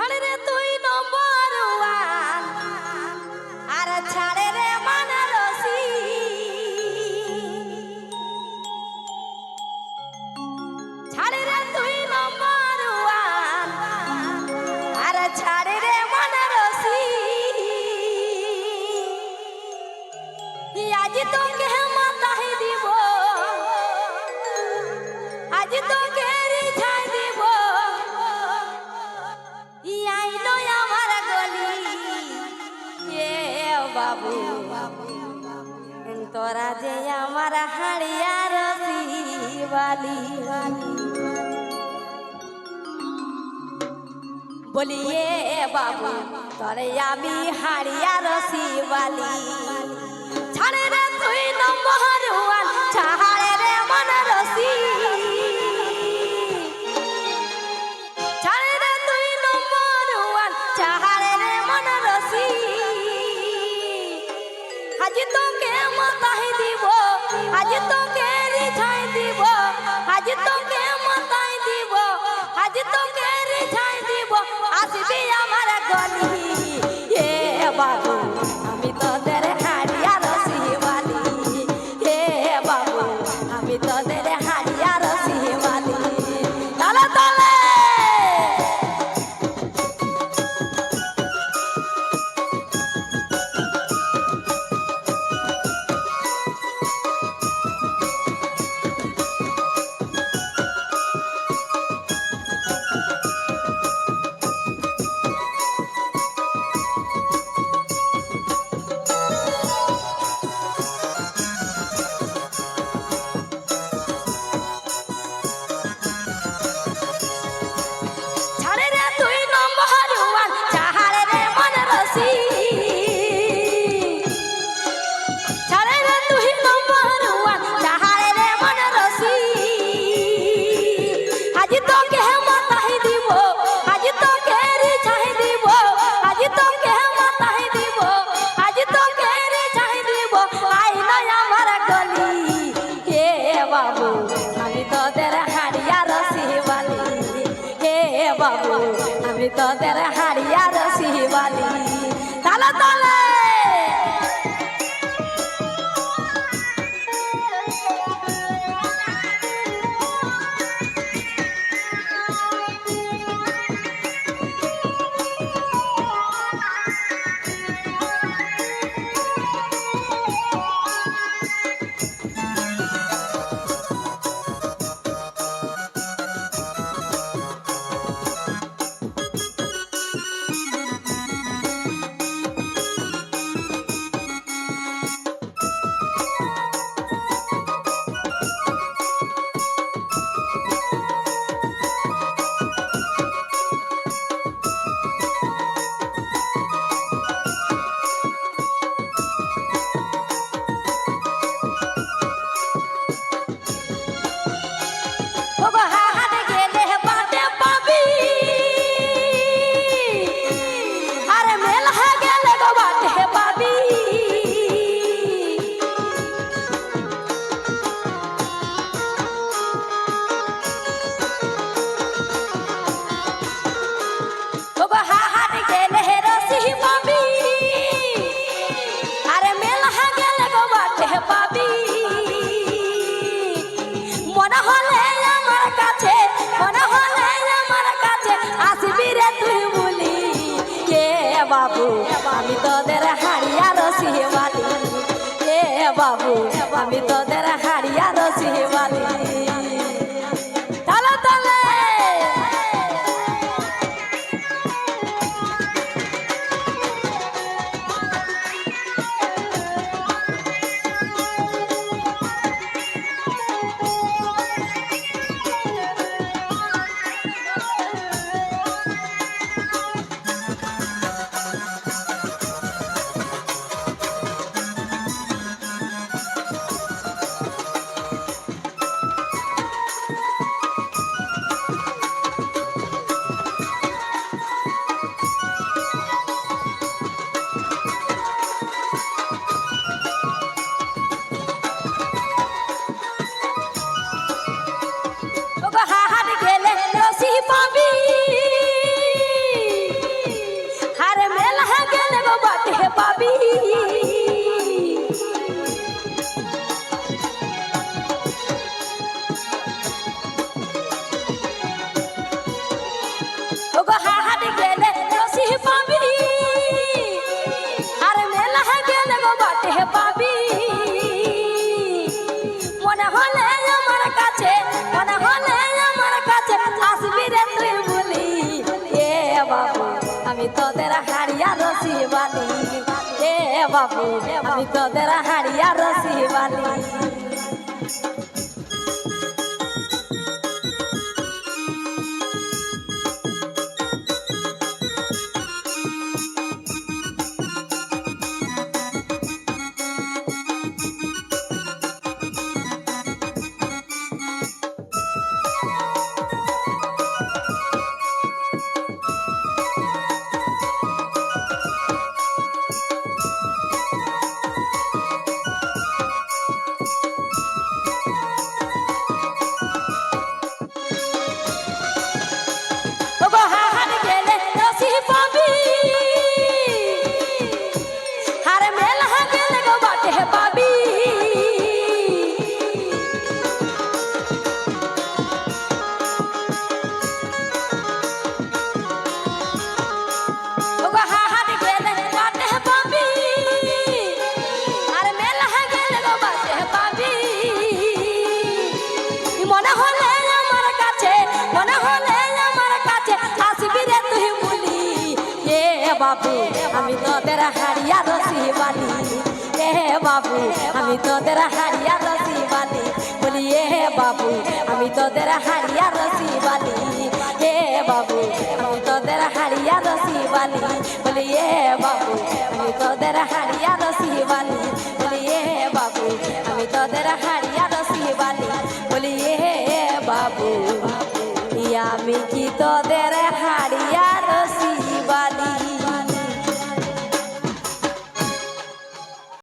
Hallelujah. বলিয়ে বাবু তরে আমি হারিয়া রসি বালি আজ তোকে রিঝাই দিব আসবি আমার গলি। এ বাবু 到了。আমি তোদের হারিয়া দোষী বালি আমি তোদের হাড়িয়া রসি বালি। এ বাবু আমি তোদের হাড়িয়া রসি বালি। বাবু, আমি তোদের হারিয়া রসি বালি। এ বাবু, আমি তোদের হারিয়া রসি বালি। বলি, এ এ বাবু, আমি তোদের হারিয়া রসি বলি। এ বাবু, আমি তোদের হারিয়া রসি বালি। বলি, এ বাবু, আমি তোদের হারিয়া রসি বালি। বলি, এ বাবু, আমি তোদের